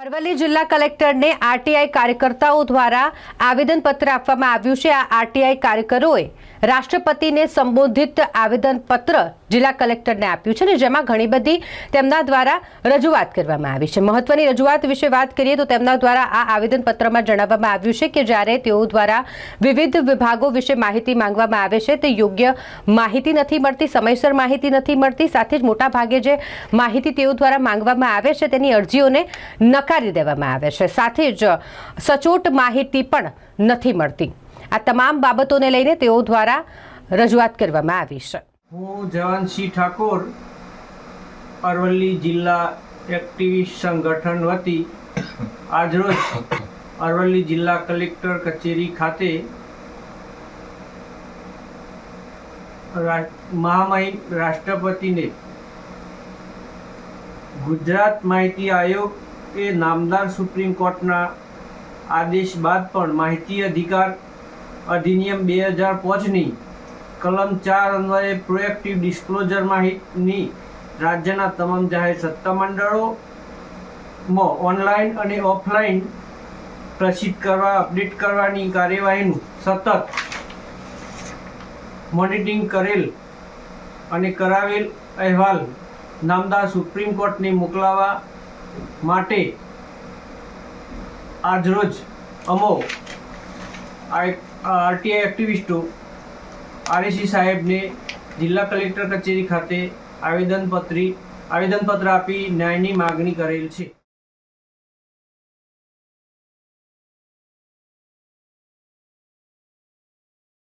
અરવલ્લી જિલ્લા કલેક્ટરને આરટીઆઈ કાર્યકર્તાઓ દ્વારા આવેદનપત્ર આપવામાં આવ્યું છે. આ આરટીઆઈ કાર્યકરોએ રાષ્ટ્રપતિને સંબોધિત આવેદનપત્ર જિલ્લા કલેક્ટરને આપ્યું છે ને જેમાં ઘણી બધી તેમના દ્વારા રજૂઆત કરવામાં આવી છે. મહત્વની રજૂઆત વિશે વાત કરીએ તો તેમના દ્વારા આ આવેદનપત્રમાં જણાવવામાં આવ્યું છે કે જ્યારે તેઓ દ્વારા વિવિધ વિભાગો વિશે માહિતી માંગવામાં આવે છે, તે યોગ્ય માહિતી નથી મળતી, સમયસર માહિતી નથી મળતી. સાથે જ મોટાભાગે જે માહિતી તેઓ દ્વારા માંગવામાં આવે છે, તેની અરજીઓને નકારી દેવામાં આવે છે. સાથે જ સચોટ માહિતી પણ નથી મળતી. આ તમામ બાબતોને લઈને તેઓ દ્વારા રજૂઆત કરવામાં આવી છે. હું જવાનસિંહ ઠાકોર, અરવલ્લી જિલ્લા એક્ટિવિસ્ટ સંગઠન વતી આજરોજ અરવલ્લી જિલ્લા કલેક્ટર કચેરી ખાતે મહામહિમ રાષ્ટ્રપતિને ગુજરાત માહિતી આયોગ એ નામદાર સુપ્રીમ કોર્ટના આદેશ બાદ પણ માહિતી અધિકાર અધિનિયમ બે હજાર પાંચની કલમ ચાર અન્વયે પ્રોએક્ટિવ ડિસ્ક્લોઝર માહિતીની રાજ્યના તમામ જાહેર સત્તામંડળોમાં ઓનલાઈન અને ઓફલાઈન પ્રસિદ્ધ કરવા અપડેટ કરવાની કાર્યવાહીનું સતત મોનિટરિંગ કરેલ અને કરાવેલ અહેવાલ નામદાર સુપ્રીમ કોર્ટને મોકલાવવા માટે આજરોજ અમો આરટીઆઈ એક્ટિવિસ્ટો આરએસી સાહેબને જિલ્લા કલેક્ટર કચેરી ખાતે આવેદનપત્રી આવેદનપત્ર આપી ન્યાયની માગણી કરેલ છે.